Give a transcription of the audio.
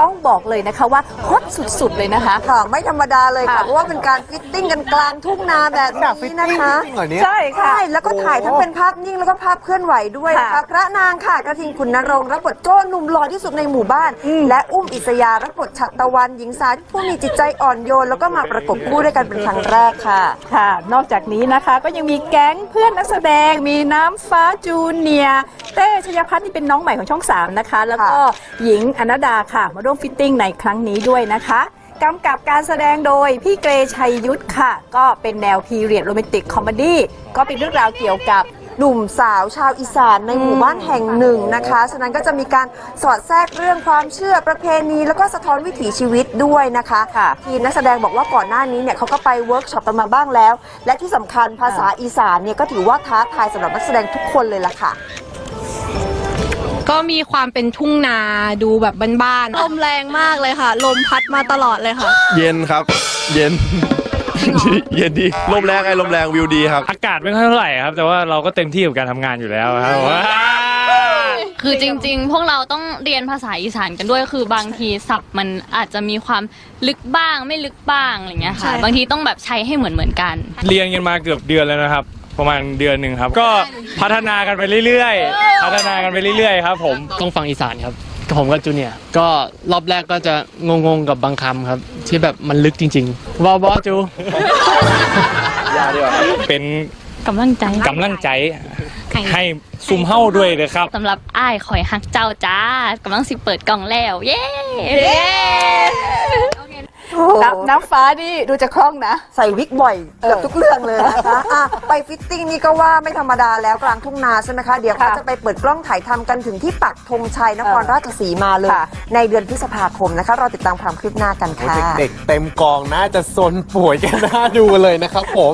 ต้องบอกเลยนะคะว่าฮอตสุดๆเลยนะคะ ค่ะไม่ธรรมดาเลยค่ะ ค่ะ เพราะว่าเป็นการฟิตติ้งกันกลางทุ่งนาแบบนี้นะคะจริงเหรอเนี่ย ใช่ค่ะ ใช่แล้วก็ถ่ายทั้งเป็นภาพนิ่งแล้วก็ภาพเคลื่อนไหวด้วยนะคะค่ะพระนางค่ะกระทิงขุนนรงค์รับบทโจ้หนุ่มหล่อที่สุดในหมู่บ้าน และอุ้มอิสยารับบทฉัตรตะวันหญิงสาวผู้มีจิตใจอ่อนโยน แล้วก็มาประกบคู่ด้วยกันเป็นครั้งแรกค่ะ ค่ะ นอกจากนี้นะคะก็ยังมีแก๊งเพื่อนนักแสดงมีน้ำฟ้าจูเนียร์เต้ชยพัฒน์ที่เป็นน้องใหม่ของช่อง3นะคะ แล้วก็หญิงอนัดดาค่ะ มาร่วมฟิตติ้งในครั้งนี้ด้วยนะคะกำกับการแสดงโดยพี่เกรชัยยุทธค่ะ ก็เป็นแนวพีเรียดโรแมนติกคอมเมดี้ก็เป็นเรื่องราวเกี่ยวกับหนุ่มสาวชาวอีสานในหมู่บ้านแห่งหนึ่งนะคะ ฉะนั้นก็จะมีการสอดแทรกเรื่องความเชื่อประเพณี แล้วก็สะท้อนวิถีชีวิตด้วยนะคะค่ะทีมนักแสดงบอกว่าก่อนหน้านี้เนี่ยเขาก็ไปเวิร์กช็อปกันมาบ้างแล้ว และที่สำคัญภาษาอีสานเนี่ยก็ถือว่าท้าทายสำหรับนักแสดงทุกคนเลยล่ะค่ะ ก็มีความเป็นทุ่งนาดูแบบบ้านๆลมแรงมากเลยค่ะ ลมพัดมาตลอดเลยค่ะ เย็นครับ เย็น เย็นดีลมแรงไงลมแรงวิวดีครับ อากาศไม่ค่อยเท่าไหร่ครับ แต่ว่าเราก็เต็มที่กับการทำงานอยู่แล้วครับว้าวคือจริง ๆ พวกเราต้องเรียนภาษาอีสานกันด้วย คือบางทีศัพท์มันอาจจะมีความลึกบ้างไม่ลึกบ้างอะไรเงี้ยใช่ค่ะ บางทีต้องแบบใช้ให้เหมือนเหมือนๆกัน เรียนกันมาเกือบเดือนแล้วนะครับ ประมาณเดือนหนึ่งครับ ก็พัฒนากันไปเรื่อยๆ พัฒนากันไปเรื่อยๆครับ ผมต้องฟังอีสานครับผมกับจูเนียร์ก็รอบแรกก็จะงงๆกับบางคำครับ ที่แบบมันลึกจริงๆวอบอจูเป็นกำลังใจกำลังใจให้ซุมเฮ้าด้วยนะครับสำหรับอ้ายคอยฮักเจ้าจ้ากำลังสิเปิดกล่องแล้ว เย้ น้ำน้ำฟ้านี่ดูจะคล่องนะ ใส่วิกบ่อยเกือบทุกเรื่องเลยนะคะอะไปฟิตติ้งนี่ก็ว่าไม่ธรรมดาแล้วกลางทุ่งนาใช่ไหมคะ เดี๋ยวเขาค่ะจะไปเปิดกล้องถ่ายทำกันถึงที่ปักธงชัยนครราชสีมาเลย ค่ะ ในเดือนพฤษภาคมนะคะรอติดตามความคืบหน้ากันค่ะ เด็กๆเต็มกองน่าจะซนป่วยกันน่าดูเลยนะครับผม